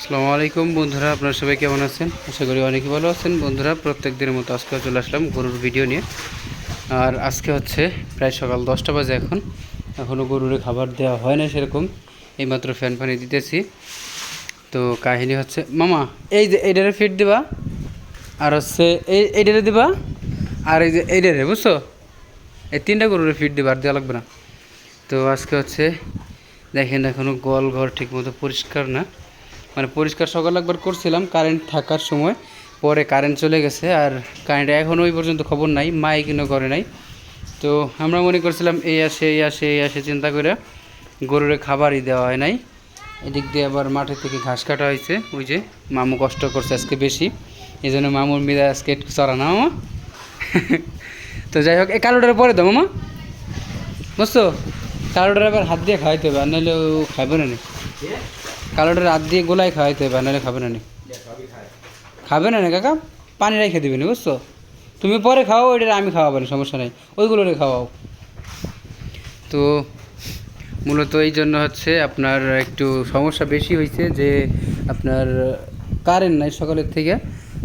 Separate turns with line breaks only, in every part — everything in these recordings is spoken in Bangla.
আসসালামু আলাইকুম। বন্ধুরা, আপনারা সবাই কেমন আছেন? আশা করি অনেকে ভালো আছেন। বন্ধুরা, প্রত্যেক দিনের মতো আজকে চলে আসলাম গরুর ভিডিও নিয়ে। আর আজকে হচ্ছে প্রায় সকাল দশটা বাজে এখন। এখনও গরুরে খাবার দেওয়া হয় না সেরকম। এইমাত্র ফ্যান পানি দিতেছি। তো কাহিনী হচ্ছে, মামা, এই যে এইটারে ফিট দিবা, আর হচ্ছে এই এইটারে দিবা, আর এই যে এইটারে বুঝছ? এই তিনটা গরুরে ফিট দিবা, আর দেওয়া লাগবে না। তো আজকে হচ্ছে, দেখেন এখনও গোয়াল ঘর ঠিক মতো পরিষ্কার না। মানে পরিষ্কার সকাল একবার করছিলাম কারেন্ট থাকার সময়। পরে কারেন্ট চলে গেছে আর কারেন্ট এখনও ওই পর্যন্ত খবর নাই, মাই কিনো করে নাই। তো আমরা মনে করছিলাম এই আসে এই আসে এই আসে, চিন্তা করে গরুরে খাবারই দেওয়া হয় নাই। এদিক দিয়ে আবার মাঠের থেকে ঘাস কাটা হয়েছে, ওই যে মামু কষ্ট করছে আজকে বেশি। এই জন্য মামুর মিদা আজকে একটু চড়া না, মামা। তো যাই হোক এই কালোটার পরে দাও, মামা। বুঝছ? কালোটার আবার হাত দিয়ে খাওয়াইতে হবে, আর নাহলে খাইবে না। নি কালোটার হাত দিয়ে গোলাই খাওয়াইতে হবে, নাহলে খাবে না নি। খাবে না না কাকা? পানি রেখে দিবেন বুঝছ? তুমি পরে খাও ওইটা আমি খাওয়াবো না, সমস্যা নেই। ওইগুলোরে খাওয়াও। তো মূলত এই জন্য হচ্ছে আপনার একটু সমস্যা বেশি হয়েছে যে আপনার কারেন্ট নাই সকালের থেকে।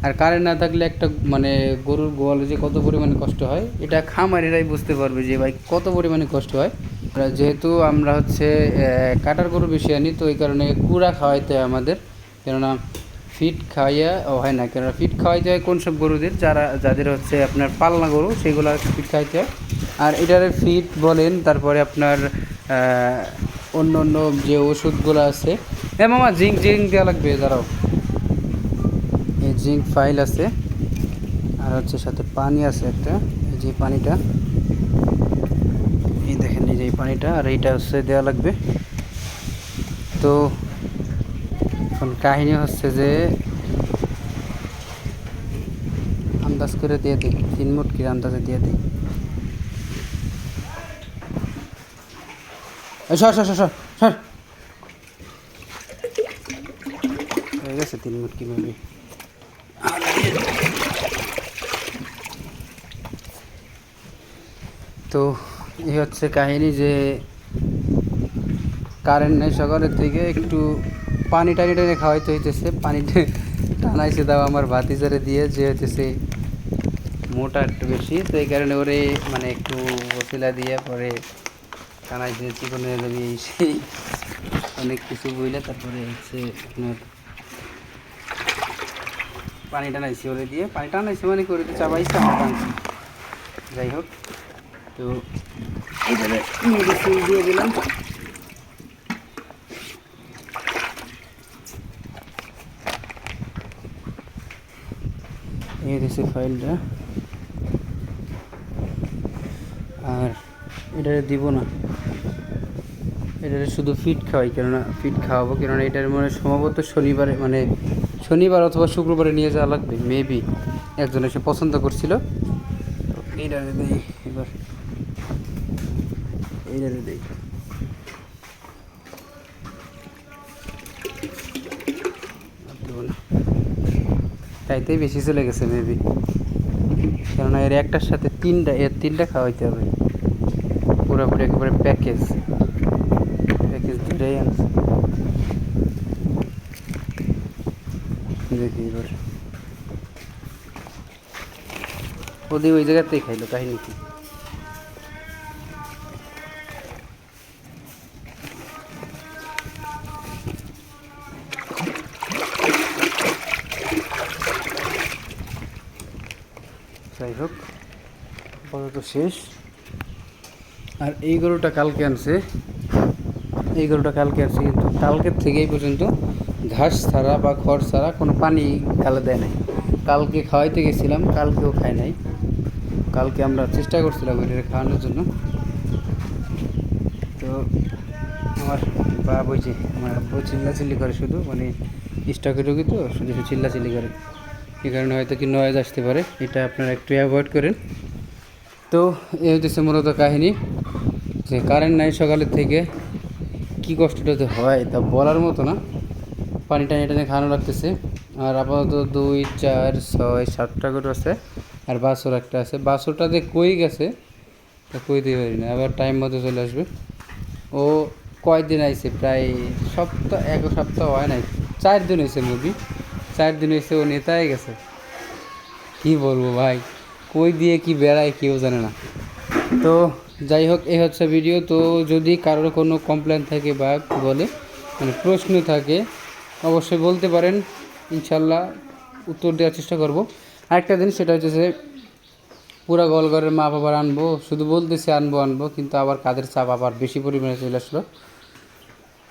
আর কারেন্ট না থাকলে একটা মানে গরুর গোয়ালে যে কত পরিমাণে কষ্ট হয়, এটা খামারিরাই বুঝতে পারবে যে ভাই কত পরিমাণে কষ্ট হয়। যেহেতু আমরা হচ্ছে কাটার গরু বেশি আনি তো এই কারণে কুড়া খাওয়াইতে হয় আমাদের। কেননা ফিট খাওয়াইয়া হয় না, কেননা ফিট খাওয়াইতে হয় কোন সব গরুদের? যারা, যাদের হচ্ছে আপনার পালনা গরু, সেগুলো ফিট খাওয়াইতে হয়। আর এটারে ফিট বলেন, তারপরে আপনার অন্য অন্য যে ওষুধগুলো আছে। হ্যাঁ মামা, জিঙ্ক জিঙ্ক দেওয়া লাগবে, দাঁড়াও। এই জিঙ্ক ফাইল আছে। আর হচ্ছে সাথে পানি আছে একটা, এই যে পানিটা। এই দেখেন এই যে এই পানিটা আর এইটা হচ্ছে দেওয়া লাগবে তো এখন কাহিনী হচ্ছে যে আন্দাজ করে দিয়ে দিই তিন মুটকির আন্দাজে দিয়ে দিই এই সর সর সর সর সর হয়ে গেছে তিন মুটকি মেবি তো এই হচ্ছে কাহিনী যে কারেন্ট নেই সকালের থেকে একটু পানি টানি টানি খাওয়াইতে হইতেছে। পানি টানাইছে দাও আমার ভাতিজারে দিয়ে, যে হইতেছে মোটা একটু বেশি। তো এই কারণে ওরে মানে একটু বসিলা দিয়ে পরে টানাইছে চিকন হয়ে অনেক কিছু বইলে তারপরে হচ্ছে আপনার পানি টানাইছি ওরে দিয়ে। পানি টানাইছি মানে করে তো চাপাইছে আমার যাই হোক, তো এইভাবে মেডিসিন দিয়ে দিলাম। এই দিচ্ছে ফাইলটা। আর এটা দিব না। এটারে শুধু ফিট খাওয়াই, কেননা ফিট খাওয়াবো, কেননা এটার মানে সম্ভবত শনিবারে মানে শনিবার অথবা শুক্রবারে নিয়ে যাওয়া লাগবে মেবি একজন এসে পছন্দ করছিল। তো এইটারে এবার। এইটারে দেই। তাইতেই বেশি চলে গেছে মেবি কেননা এর একটার সাথে তিনটা, এর তিনটা খাওয়াইতে হবে। পুরোপুরি একেবারে প্যাকেজ প্যাকেজ দুটাই আনছে। দেখি এবার। ওদের ওই জায়গাতেই খাইলো কাহিনী কি? হোক আপাতত শেষ। আর এই গরুটা কালকে আনছে। এই গরুটা কালকে আনছে কিন্তু কালকের থেকে এই পর্যন্ত ঘাস ছাড়া বা খড় ছাড়া কোনো পানি গালে দেয় নাই। কালকে খাওয়াইতে গেছিলাম, কালকেও খায় নাই। কালকে আমরা চেষ্টা করছিলাম এটা খাওয়ানোর জন্য। তো আমার বা বইছে আমার আব্বু চিল্লাচিল্লি করে শুধু মানে স্টকে ঢুকি তো, শুধু চিল্লাচিল্লি করে। এই কারণে হয়তো কি নয়েজ আসতে পারে। এটা আপনারা একটু অ্যাভয়েড করেন। তো এই হচ্ছে মূলত কাহিনী যে কারেন্ট নাই সকালের থেকে, কি কষ্টটা যে হয় তা বলার মতো না। পানি টানি টানি খাওয়ানো লাগতেছে। আর আপাতত দুই, চার, ছয়, সাতটা করে আছে আর বাছর একটা আছে। বাছরটা যে কই গেছে তা কই দিয়ে পারি না। আবার টাইম মতো চলে আসবে। ও কয়দিন আইছে? প্রায় সপ্তাহ, এক সপ্তাহ হয় নাই। চার দিন হয়েছে মুভি চার দিন হয়েছে ও নেতায় গেছে। কি বলব ভাই? কই দিয়ে কি বেড়ায় কেউ জানে না। তো যাই হোক, এই হচ্ছে ভিডিও তো যদি কারোর কোনো কমপ্লেন থাকে বা বলে মানে প্রশ্ন থাকে, অবশ্যই বলতে পারেন। ইনশাল্লাহ উত্তর দেওয়ার চেষ্টা করব। আরেকটা দিন সেটা হচ্ছে যে পুরা গোলঘরের মা বাবার আনব, শুধু বলতেছে আনব আনব, কিন্তু আবার কাদের চাপ আবার বেশি পরিমাণে চলে আসলো।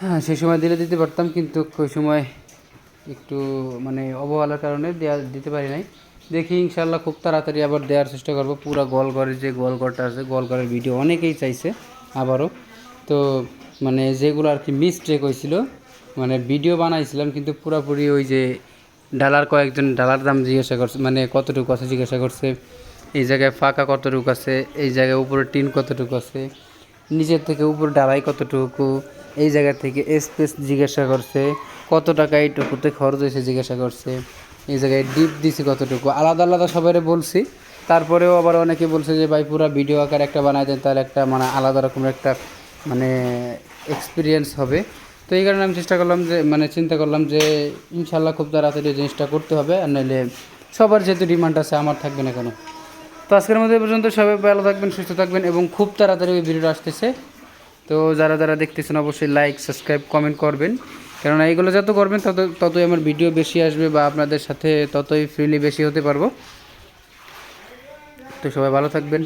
হ্যাঁ সেই সময় দিলে দিতে পারতাম, কিন্তু ওই সময় একটু মানে অবহেলার কারণে দেওয়া দিতে পারি নাই। দেখি ইনশাল্লাহ খুব তাড়াতাড়ি আবার দেওয়ার চেষ্টা করব। পুরো গোলঘরের যে গোলঘরটা আছে গোলঘরের ভিডিও অনেকেই চাইছে আবারও। তো মানে যেগুলো আর কি মিস্টেক হয়েছিল মানে ভিডিও বানাইছিলাম কিন্তু পুরোপুরি ওই যে ডালার কয়েকজন ডালার দাম জিজ্ঞাসা করছে মানে কতটুকু আছে জিজ্ঞাসা করছে, এই জায়গায় ফাঁকা কতটুকু আছে, এই জায়গায় উপরে টিন কতটুকু আছে, নিচের থেকে উপর ডালাই কতটুকু, এই জায়গা থেকে স্পেস জিজ্ঞাসা করছে। কত টাকা এইটুকুতে খরচ হয়েছে জিজ্ঞাসা করছে। এই জায়গায় ডিপ দিছি কতটুকু। আলাদা আলাদা সবাই বলছি। তারপরেও আবার অনেকে বলছে যে, ভাই, পুরো ভিডিও আকার একটা বানাই দেন, তাহলে একটা মানে আলাদা রকমের একটা মানে এক্সপিরিয়েন্স হবে। তো এই কারণে আমি চেষ্টা করলাম যে মানে চিন্তা করলাম যে ইনশাল্লাহ খুব তাড়াতাড়ি জিনিসটা করতে হবে, আর নাহলে সবার যেহেতু ডিমান্ড আছে, আমার থাকবে না কেন? তো আজকের মধ্যে পর্যন্ত সবাই ভালো থাকবেন, সুস্থ থাকবেন এবং খুব তাড়াতাড়ি ওই ভিডিওটা আসতেছে। তো যারা যারা দেখতেছেন, অবশ্যই লাইক সাবস্ক্রাইব কমেন্ট করবেন। কেননা এইগুলো যত করবেন তত, ততই আমার ভিডিও বেশি আসবে বা আপনাদের সাথে ততই ফ্রিলি বেশি হতে পারব। তো সবাই ভালো থাকবেন।